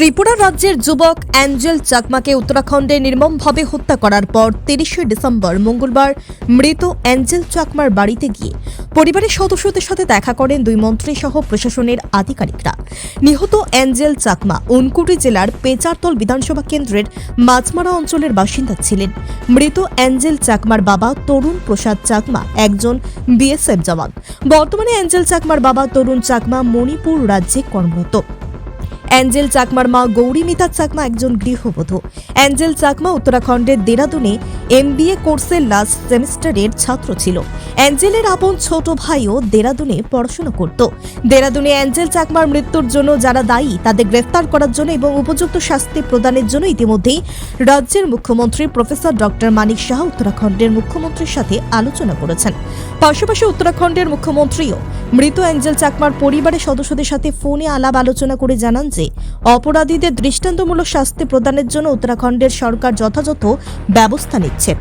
ত্রিপুরা রাজ্যের যুবক অ্যাঞ্জেল চাকমাকে উত্তরাখণ্ডে নির্মমভাবে হত্যা করার পর তিরিশে ডিসেম্বর মঙ্গলবার মৃত অ্যাঞ্জেল চাকমার বাড়িতে গিয়ে পরিবারের সদস্যদের সাথে দেখা করেন দুই মন্ত্রী সহ প্রশাসনের আধিকারিকরা। নিহত অ্যাঞ্জেল চাকমা উনকুটি জেলার পেচারতল বিধানসভা কেন্দ্রের মাঝমারা অঞ্চলের বাসিন্দা ছিলেন। মৃত অ্যাঞ্জেল চাকমার বাবা তরুণ প্রসাদ চাকমা একজন বিএসএফ জওয়ান। বর্তমানে অ্যাঞ্জেল চাকমার বাবা তরুণ চাকমা মণিপুর রাজ্যে কর্মরত। অ্যাঞ্জেল চাকমার মা গৌরীমিতা চাকমা একজন গৃহবধূ। অ্যাঞ্জেল চাকমা উত্তরাখণ্ডের দেরাদুনে এমবিএ কোর্সের লাস্ট সেমিস্টারের ছাত্র ছিল। অ্যাঞ্জেলের আপন ছোট ভাইও দেরাদুনে পড়াশোনা করত। দেরাদুনে অ্যাঞ্জেল চাকমার মৃত্যুর জন্য যারা দায়ী, তাদের গ্রেফতার করার জন্য এবং উপযুক্ত শাস্তি প্রদানের জন্য ইতিমধ্যেই রাজ্যের মুখ্যমন্ত্রী প্রফেসর ডক্টর মানিক শাহ উত্তরাখণ্ডের মুখ্যমন্ত্রীর সাথে আলোচনা করেছেন। পাশাপাশি উত্তরাখণ্ডের মুখ্যমন্ত্রীও মৃত অ্যাঞ্জেল চাকমার পরিবারের সদস্যদের সাথে ফোনে আলাপ আলোচনা করে জানান যে অপরাধীদের দৃষ্টান্তমূলক শাস্তি প্রদানের জন্য উত্তরাখণ্ডের সরকার যথাযথ ব্যবস্থা নিচ্ছে।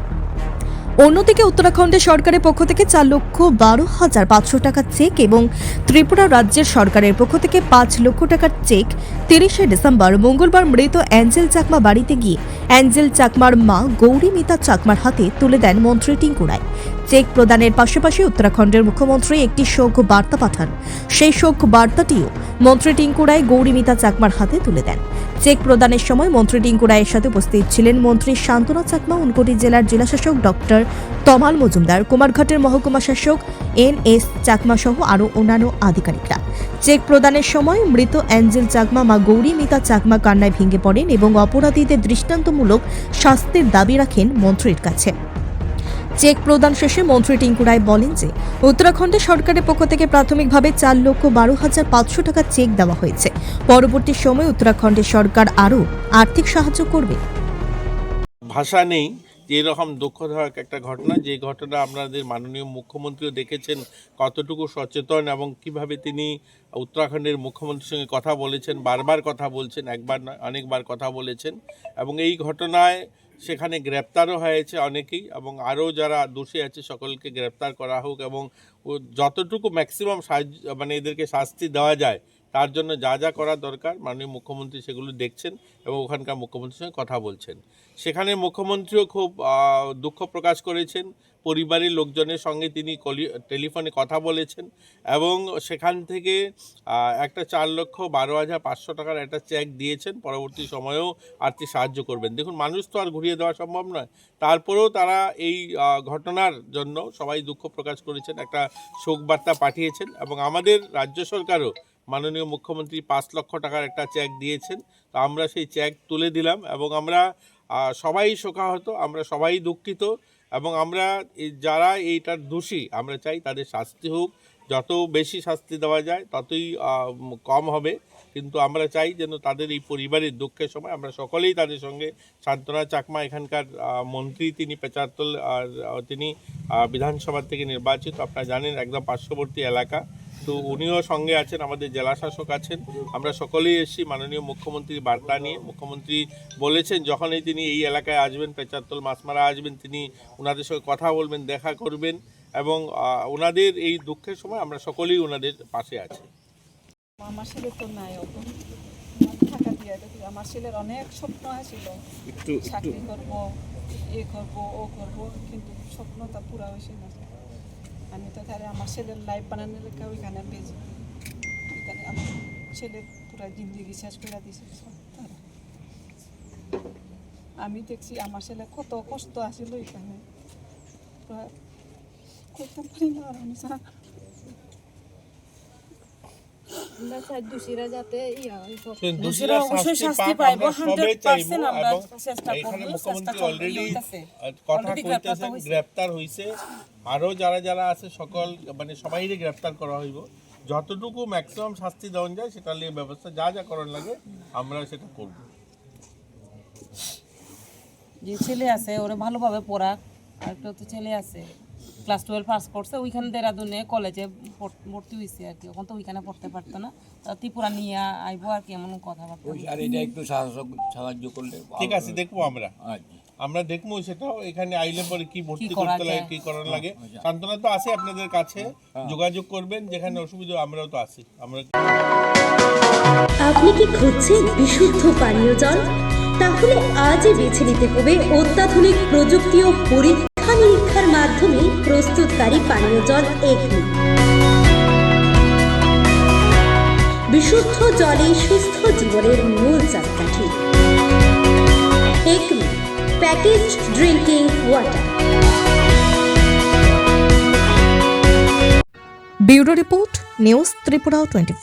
অন্যদিকে উত্তরাখণ্ডের সরকারের পক্ষ থেকে চার লক্ষ বারো হাজার পাঁচশো টাকার চেক এবং ত্রিপুরা রাজ্যের সরকারের পক্ষ থেকে পাঁচ লক্ষ টাকার চেক তিরিশে ডিসেম্বর, মঙ্গলবার মৃত অ্যাঞ্জেল চাকমা বাড়িতে গিয়ে অ্যাঞ্জেল চাকমার মা গৌরী মিতা চাকমার হাতে তুলে দেন মন্ত্রী টিঙ্কু রায় চেক প্রদানের পাশাপাশি উত্তরাখণ্ডের মুখ্যমন্ত্রী একটি শোক বার্তা পাঠান। সেই শোক বার্তাটিও মন্ত্রী টিঙ্কু রায় গৌরীমিতা চাকমার হাতে তুলে দেন। চেক প্রদানের সময় মন্ত্রী টিঙ্কু রায়ের সাথে উপস্থিত ছিলেন মন্ত্রী শান্তনা চাকমা, উনকোটি জেলার জেলাশাসক ডক্টর তমাল মজুমদার, কুমারঘাটের মহকুমা শাসক এন এস চাকমা সহ আরও অন্যান্য আধিকারিকরা। চেক প্রদানের সময় মৃত অ্যাঞ্জেল চাকমা মা গৌরী মিতা চাকমা কান্নায় ভেঙে পড়েন এবং অপরাধীদের দৃষ্টান্তমূলক শাস্তির দাবি রাখেন মন্ত্রীর কাছে। চেক প্রদান শেষে মন্ত্রী টিঙ্কু রায় বলেন যে, উত্তরাখণ্ডে সরকারের পক্ষ থেকে প্রাথমিকভাবে চার লক্ষ বারো হাজার পাঁচশো টাকা চেক দেওয়া হয়েছে। পরবর্তী সময়ে উত্তরাখণ্ডের সরকার আরও আর্থিক সাহায্য করবে। ভাষা নেই এরকম দুঃখদায়ক একটা ঘটনা, যে ঘটনা আপনাদের মাননীয় মুখ্যমন্ত্রীও দেখেছেন কতটুকু সচেতন এবং কীভাবে তিনি উত্তরাখণ্ডের মুখ্যমন্ত্রীর সঙ্গে কথা বলেছেন, বারবার কথা বলছেন, একবার নয়, অনেকবার কথা বলেছেন এবং এই ঘটনায় সেখানে গ্রেপ্তারও হয়েছে অনেকেই এবং আরও যারা দোষী আছে সকলকে গ্রেপ্তার করা হোক এবং যতটুকু ম্যাক্সিমাম সাহায্য মানে এদেরকে শাস্তি দেওয়া যায় তার জন্য যা যা করা দরকার, মাননীয় মুখ্যমন্ত্রী সেগুলো দেখছেন এবং ওখানকার মুখ্যমন্ত্রীর সঙ্গে কথা বলছেন। সেখানে মুখ্যমন্ত্রীও খুব দুঃখ প্রকাশ করেছেন। পরিবারের লোকজনের সঙ্গে তিনি টেলিফোনে কথা বলেছেন এবং সেখান থেকে একটা চার লক্ষ বারো হাজার পাঁচশো টাকার একটা চেক দিয়েছেন। পরবর্তী সময়েও আর্থিক সাহায্য করবেন। দেখুন, মানুষ তো আর ঘুরিয়ে দেওয়া সম্ভব নয়। তারপরেও তারা এই ঘটনার জন্য সবাই দুঃখ প্রকাশ করেছেন, একটা শোক বার্তা পাঠিয়েছেন এবং আমাদের রাজ্য সরকারও মাননীয় মুখ্যমন্ত্রী পাঁচ লক্ষ টাকার একটা চেক দিয়েছেন। তো আমরা সেই চেক তুলে দিলাম এবং আমরা সবাই শোকাহত, আমরা সবাই দুঃখিত এবং আমরা যারা এইটার দোষী, আমরা চাই তাদের শাস্তি হোক। যত বেশি শাস্তি দেওয়া যায়, ততই কম হবে। কিন্তু আমরা চাই যেন তাদের এই পরিবারের দুঃখের সময় আমরা সকলেই তাদের সঙ্গে সান্ত্বনা চাকমা এখানকার মন্ত্রী তিনি পেচারতল আর তিনি বিধানসভা থেকে নির্বাচিত। আপনারা জানেন একদম পার্শ্ববর্তী এলাকা। তো উনিও সঙ্গে আছেন আমাদের জেলা শাসক আছেন। আমরা সকলেই এসেছি মাননীয় মুখ্যমন্ত্রীর বার্তা নিয়ে। মুখ্যমন্ত্রী বলেছেন যখনই তিনি এই এলাকায় আসবেন পেচারতল মাছমারা আসবেন তিনি ওনাদের সঙ্গে কথা বলবেন দেখা করবেন এবং ওনাদের এই দুঃখের সময় আমরা সকলেই ওনাদের পাশে আছি। আমার ছেলে তো নাই টাকা দিয়ে আমার ছেলের অনেক স্বপ্ন ছিল চাকরি করব এ করব ও করব কিন্তু স্বপ্নটা পুরা হয়েছে না। আমি তো তাহলে আমার ছেলের লাইফ বানানোর লেখা ওইখানে বেজি ওইখানে আমার ছেলের পুরা জিন্দিগি শেষ করে দিয়েছে আমি দেখছি আমার ছেলে কত কষ্ট আসিল ওইখানে। করতে পারি না আর আমি গ্রেপ্তার হইছে। আরও যারা যারা আছে সকল মানে সবাইরে গ্রেপ্তার করা হইব। যতটুকু ম্যাক্সিমাম শাস্তি দেওয়া যায় সেটা নিয়ে ব্যবস্থা যা যা করার লাগে আমরা সেটা করব। যে ছেলে আছে ওরা ভালোভাবে পড়াক। আর একটা তো ছেলে আছে ক্লাস টুয়েলভ পাস করছে ওইখানে দেরাদুনে কলেজে ভর্তি হয়েছে আর কি। ওখান তো ওইখানে পড়তে পারতো না। ত্রিপুরা নিয়ে আইবো আর কি এমন কথাবার্তা। আর এটা একটু সাহায্য সাহায্য করলে ঠিক আছে দেখব আমরা। আচ্ছা। আমরা দেখব সেটাও এখানে আইলে পরে কি ভর্তি করতে লাগে কি করার লাগে। আচ্ছা। সান্ত্বনা তো আছে আপনাদের কাছে যোগাযোগ করবেন যেখানে অসুবিধা আমরাও তো আছি। আমরা আপনি কি খুঁজছেন বিশুদ্ধ পানীয় জল? তাহলে আজই বেছে নিতে হবে অত্যাধুনিক প্রযুক্তি ও পরীক্ষা নিরীক্ষার মাধ্যমে প্রস্তুতকারী পানীয় জল এগনি বিশুদ্ধ জলে সুস্থ জীবনের মূল চাকাঠি। Acme package drinking water bureau report, news Tripura twenty